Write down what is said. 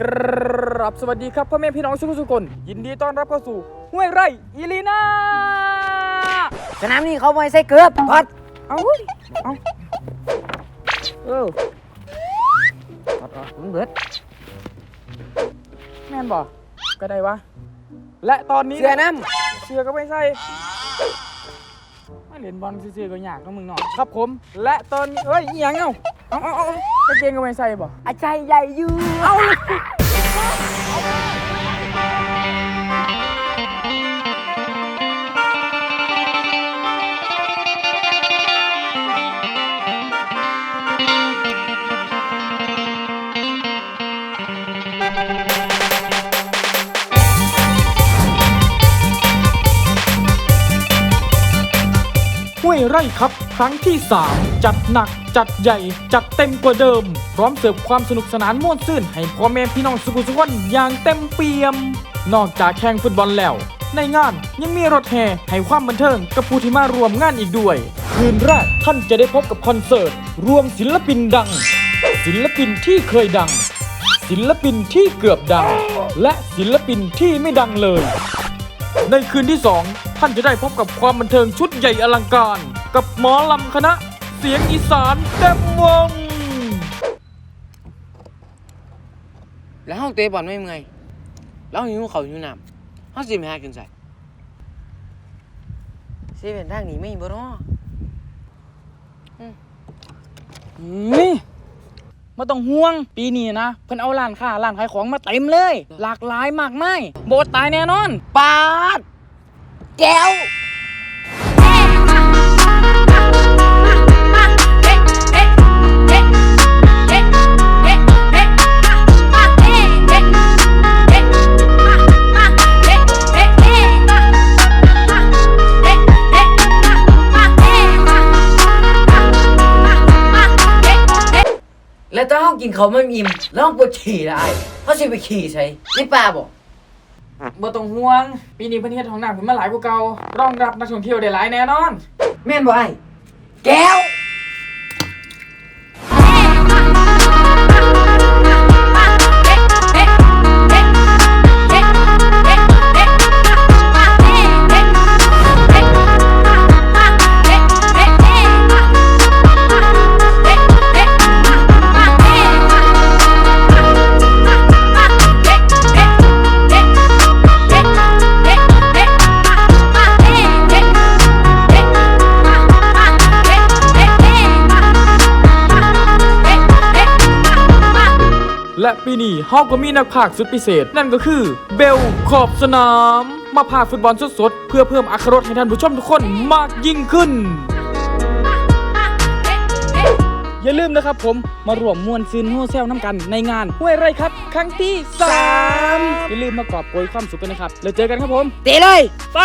กรับสวัสดีครับพ่อแม่พี่น้องทุกทุกคน ยินดีต้อนรับเข้าสู่ห้วยไร่อีลีนาสนามนี้เขาไม่ใส่เกือบพัดเอาเอาเออพัดออกมันเบิดแม่นบ่ก็ได้วะและตอนนี้เสื้อน้เสื้อก็ไม่ใส่ไม่ เล่นบอลซื่อๆก็อยากก็มึงหน่อยครับผม และตอนนี้เฮ้ยอีหยังเอ้าเอาเอาเอากางเกงก็ไม่ใส่บ่ำอาใจใหญ่อยู่เอา ห้วยไร่ครับครั้งที่ 3 จัดหนัก จัดใหญ่ จัดเต็มกว่าเดิม พร้อมเสิร์ฟความสนุกสนานม่วนซื่น ให้พ่อแม่พี่น้องสุขุสุขนอย่างเต็มเปี่ยม นอกจากแข่งฟุตบอลแล้ว ในงานยังมีรถแห่ให้ความบันเทิงกับผู้ที่มารวมงานอีกด้วย คืนแรกท่านจะได้พบกับคอนเสิร์ต รวมศิลปินดัง ศิลปินที่เคยดัง ศิลปินที่เกือบดัง และศิลปินที่ไม่ดังเลย ในคืนที่ 2 ท่านจะได้พบกับความบันเทิงชุดใหญ่อลังการ กับหมอลำคณะ เสียงอีสานเต็มวง แล้วห้องเตะบอลไม่เมื่อยแล้วหิวเขาหิวน้ำห้องสิไปหากินใส่ซีเป็นทางนี้ไม่บ่เนาะนี่ ไม่ต้องห่วง ปีนี้นะ เพิ่นเอาร้านค้าร้านขายของมาเต็มเลย หลากหลายมากมายโบตายแน่นอนปาดแก้ว แล้วถ้าห้องกินเขาไม่อิ่มแล้วห้องปวดฉี่ละไอ้เขาสิไปขี่ใช่นี่ป้าบอกบ่ต้องห่วง ปีนี้เพิ่นเฮ็ดห้องน้ำขึ้นมาหลายกว่าเก่ารองรับนักท่องเที่ยวได้หลายแน่นอน แม่นบ่ไอ้แก้ว และปีนี้เฮาก็มีนักพากย์สุดพิเศษ นั่นก็คือเบลขอบสนาม มาพากย์ฟุตบอลสดๆ เพื่อเพิ่มอรรถรสให้ท่านผู้ชมทุกคนมากยิ่งขึ้น อย่าลืมนะครับผมมารวมมวลซืนโฮเซลน้ำกันในงานห้วยไร่ครับ ครั้งที่ 3 อย่าลืมมากอบโกยความสุขกันนะครับแล้วเจอกันครับผม เตะเลย ไป